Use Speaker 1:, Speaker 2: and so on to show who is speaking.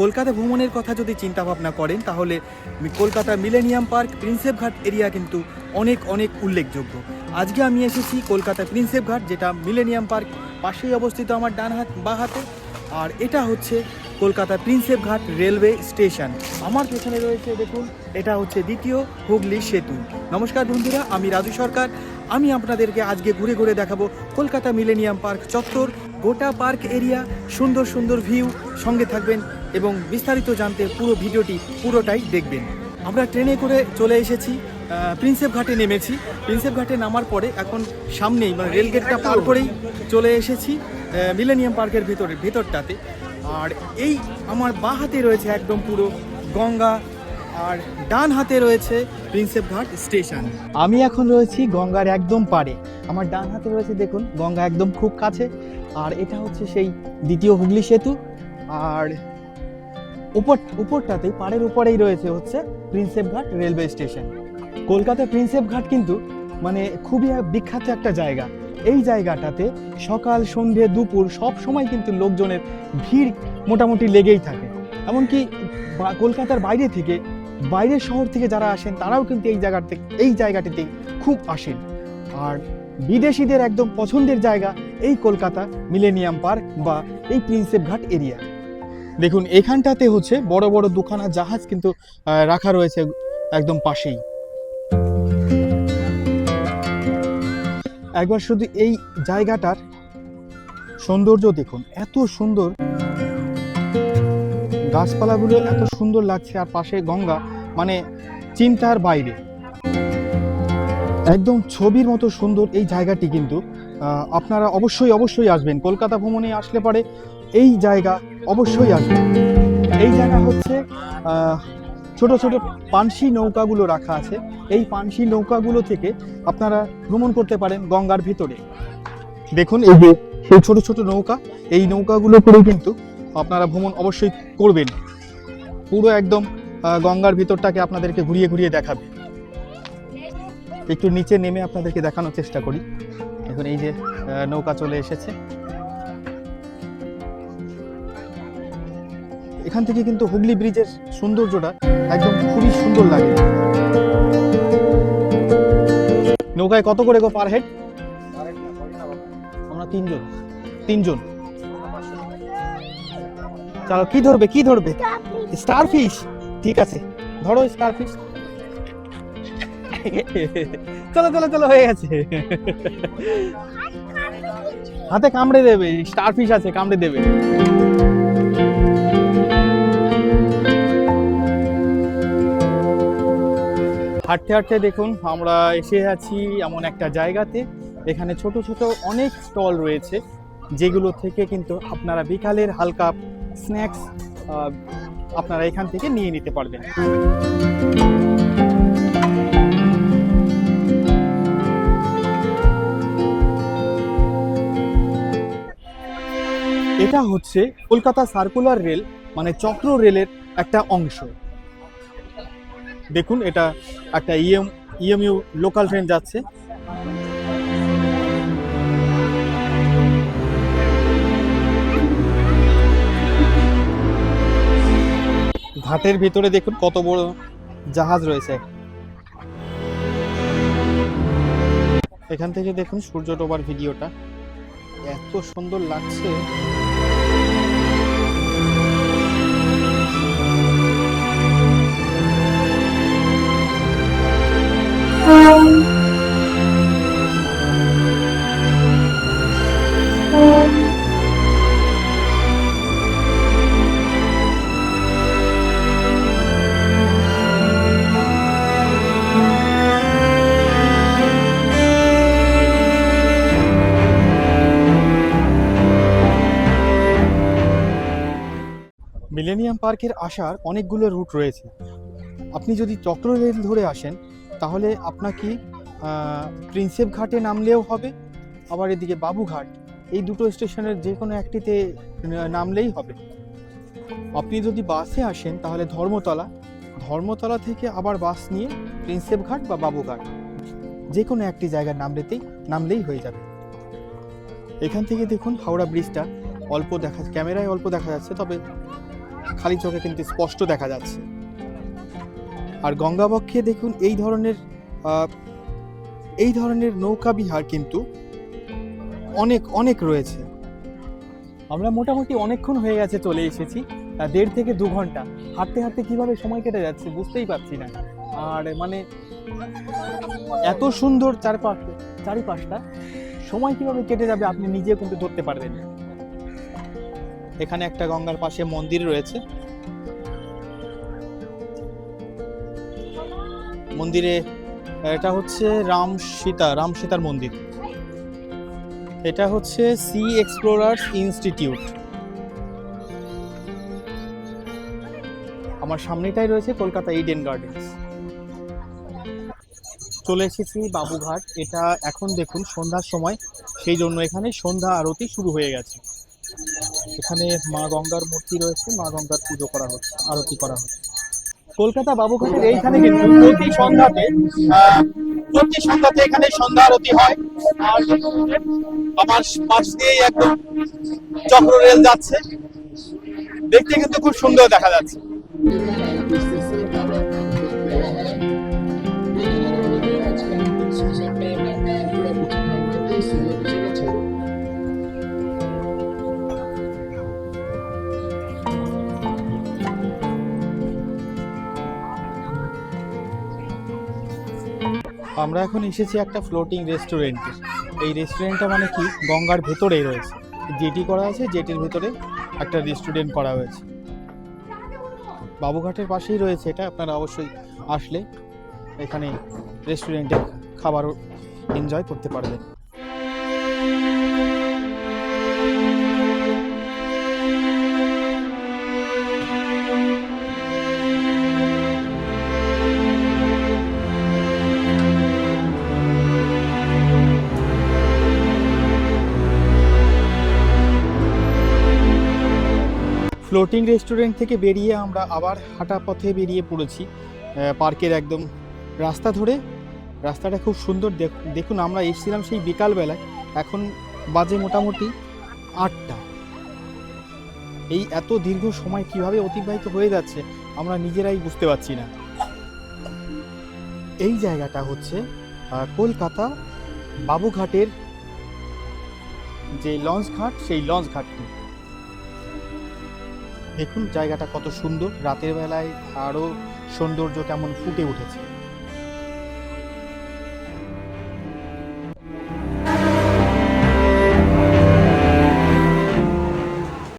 Speaker 1: কলকাতা ভ্রমণের কথা যদি চিন্তা ভাবনা করেন, তাহলে Kolkata millennium park Prinsep Ghat area কিন্তু অনেক অনেক উল্লেখযোগ্য। আজকে আমি এসেছি কলকাতা প্রিন্সেপ ঘাট যেটা মিলেনিয়াম পার্ক পাশেই অবস্থিত আমার ডান হাত, বা হাতে। আর এটা হচ্ছে কলকাতা প্রিন্সেপ ঘাট রেলওয়ে স্টেশন। আমার পেছনে রয়েছে, দেখুন, এটা হচ্ছে দ্বিতীয় হুগলি সেতু। নমস্কার বন্ধুরা, আমি রাজু সরকার। আমি আপনাদেরকে আজকে ঘুরে ঘুরে দেখাবো কলকাতা মিলেনিয়াম পার্ক চত্বর গোটা পার্ক এরিয়া সুন্দর সুন্দর ভিউ সঙ্গে থাকবেন এবং বিস্তারিত জানতে পুরো ভিডিওটি পুরোটাই দেখবেন। আমরা ট্রেনে করে চলে এসেছি প্রিন্সেপ ঘাটে নেমেছি। প্রিন্সেপ ঘাটে নামার পরে এখন সামনেই মানে রেলগেটটা পার করেই চলে এসেছি মিলেনিয়াম পার্কের ভেতরে ভেতরটাতে। আর এই আমার বাঁ হাতে রয়েছে একদম পুরো গঙ্গা আর ডান হাতে রয়েছে প্রিন্সেপ ঘাট স্টেশন। আমি এখন রয়েছি গঙ্গার একদম পাড়ে। আমার ডান হাতে রয়েছে, দেখুন, গঙ্গা একদম খুব কাছে। আর এটা হচ্ছে সেই দ্বিতীয় হুগলি সেতু। আর উপর, উপরটাতেই, পাড়ের উপরেই রয়েছে হচ্ছে Prinsep Ghat railway station. Kolkata Prinsep ঘাট কিন্তু মানে খুবই বিখ্যাত একটা জায়গা। এই জায়গাটাতে সকাল, সন্ধে, দুপুর সব সময় কিন্তু লোকজনের ভিড় মোটামুটি লেগেই থাকে। এমনকি কলকাতার বাইরে থেকে বাইরের শহর থেকে যারা আসেন, তারাও কিন্তু এই জায়গাতে এই জায়গাটিতে খুব আসেন। আর বিদেশিদের একদম পছন্দের জায়গা এই কলকাতা মিলেনিয়াম পার্ক বা এই প্রিন্সেপ ঘাট এরিয়া। দেখুন, এখানটাতে হচ্ছে বড় বড় দুখানা জাহাজ কিন্তু রাখা রয়েছে একদম পাশেই। একবার শুধু এই জায়গাটার সৌন্দর্য দেখুন, এত সুন্দর গাছপালাগুলো এত সুন্দর লাগছে আর পাশে গঙ্গা মানে চিন্তার বাইরে। একদম ছবির মতো সুন্দর এই জায়গাটি কিন্তু আপনারা অবশ্যই অবশ্যই আসবেন। কলকাতা ভ্রমণে আসলে পরে এই জায়গা অবশ্যই আসবেন। এই জায়গা হচ্ছে ছোট ছোট পানসি নৌকাগুলো রাখা আছে। এই পানসি নৌকাগুলো থেকে আপনারা ভ্রমণ করতে পারেন গঙ্গার ভিতরে। দেখুন, এই যে সেই ছোট ছোট নৌকা, এই নৌকাগুলো করেও কিন্তু আপনারা ভ্রমণ অবশ্যই করবেন। পুরো একদম গঙ্গার ভিতরটাকে আপনাদেরকে ঘুরিয়ে ঘুরিয়ে দেখাবে। একটু নিচে নেমে আপনাদেরকে দেখানোর চেষ্টা করি। এখন এই যে নৌকা চলে এসেছে। এখান থেকে কিন্তু হুগলি ব্রিজের সৌন্দর্যটা একদম খুবই সুন্দর লাগে। নৌকায় কত করে গো পার হেড? আমরা তিনজন। তিনজন। চলো কি ধরবে কি ধরবে? স্টার ফিশ ঠিক আছে। ধরো স্টার ফিশ চলো চলো চলো হয়ে গেছে। হাতে কামড়ে দেবে স্টার ফিশ আছে কামড়ে দেবে। হাঁটতে হাঁটতে দেখুন আমরা এসে আছি এমন একটা জায়গাতে। এখানে ছোট ছোট অনেক স্টল রয়েছে যেগুলো থেকে কিন্তু আপনারা বিকালের হালকা স্ন্যাক্স আপনারা এখান থেকে নিয়ে নিতে পারবেন। এটা হচ্ছে কলকাতা সার্কুলার রেল মানে চক্র রেলের একটা অংশ। দেখুন, এটা একটা ইএম, ইএমইউ লোকাল ট্রেন যাচ্ছে। ঘাটের ভিতরে দেখুন কত বড় জাহাজ রয়েছে। এখান থেকে দেখুন সূর্য ডোবার ভিডিওটা। এত সুন্দর লাগছে। মিলেনিয়াম পার্কের আসার অনেকগুলো রুট রয়েছে। আপনি যদি চক্র রেল ধরে আসেন, তাহলে আপনাকে প্রিন্সেপ ঘাটে নামলেও হবে, আবার এদিকে বাবুঘাট এই দুটো স্টেশনের যে কোনো একটিতে নামলেই হবে। আপনি যদি বাসে আসেন, তাহলে ধর্মতলা ধর্মতলা থেকে আবার বাস নিয়ে প্রিন্সেপ ঘাট বা বাবুঘাট যে কোনো একটি জায়গার নামলেতেই, নামলেই হয়ে যাবে। এখান থেকে দেখুন হাওড়া ব্রিজটা, অল্প দেখা, ক্যামেরায় অল্প দেখা যাচ্ছে, তবে খালি চোখে কিন্তু স্পষ্ট দেখা যাচ্ছে। আর গঙ্গাবক্ষে দেখুন এই ধরনের এই ধরনের নৌকা বিহার কিন্তু অনেক অনেক রয়েছে। আমরা মোটামুটি অনেকক্ষণ হয়ে গেছে চলে এসেছি দেড় থেকে দু ঘণ্টা। হাঁটতে হাঁটতে কীভাবে সময় কেটে যাচ্ছে বুঝতেই পারছি না। আর মানে এত সুন্দর চারপাশ, চারিপাশটা, সময় কীভাবে কেটে যাবে আপনি নিজে কিন্তু ধরতে পারবেন না। এখানে একটা গঙ্গার পাশে মন্দির রয়েছে। মন্দিরে, এটা হচ্ছে রাম সীতা, রাম সীতার মন্দির। এটা হচ্ছে সি এক্সপ্লোরার্স ইনস্টিটিউট। আমার সামনেটাই রয়েছে কলকাতা ইডেন গার্ডেন্স চলে এসেছি বাবুঘাট। এটা এখন দেখুন সন্ধ্যার সময়, সেই জন্য এখানে সন্ধ্যা আরতি শুরু হয়ে গেছে। এখানে মা গঙ্গার মূর্তি রয়েছে, মা গঙ্গার পুজো করা হচ্ছে, আরতি করা হচ্ছে। কলকাতা বাবুঘাটের এইখানে কিন্তু প্রতি সন্ধ্যাতে প্রতি সন্ধ্যাতে এখানে সন্ধ্যা আরতি হয়। আর আমার পাশ দিয়ে একদম চক্র রেল যাচ্ছে। দেখতে কিন্তু খুব সুন্দর দেখা যাচ্ছে। আমরা এখন এসেছি একটা ফ্লোটিং রেস্টুরেন্টে এই রেস্টুরেন্টটা মানে কি? গঙ্গার ভেতরেই রয়েছে। জেটি করা আছে জেটির ভেতরে একটা রেস্টুরেন্ট করা হয়েছে। বাবুঘাটের পাশেই রয়েছে এটা, আপনারা অবশ্যই আসলে এখানে রেস্টুরেন্টে খাবারও এনজয় করতে পারবেন। ফ্লোটিং রেস্টুরেন্ট থেকে বেরিয়ে আমরা আবার হাঁটা পথে বেরিয়ে পড়েছি। পার্কের একদম রাস্তা ধরে। রাস্তাটা খুব সুন্দর। দেখ- দেখুন আমরা এসেছিলাম সেই বিকালবেলায়। এখন বাজে মোটামুটি আটটা। এই এত দীর্ঘ সময় কীভাবে অতিবাহিত হয়ে যাচ্ছে, আমরা নিজেরাই বুঝতে পারছি না। এই জায়গাটা হচ্ছে কলকাতা বাবুঘাটের যে লঞ্চ ঘাট, সেই লঞ্চ ঘাটটি। দেখুন জায়গাটা কত সুন্দর। রাতের বেলায় আরও সৌন্দর্য কেমন ফুটে উঠেছে।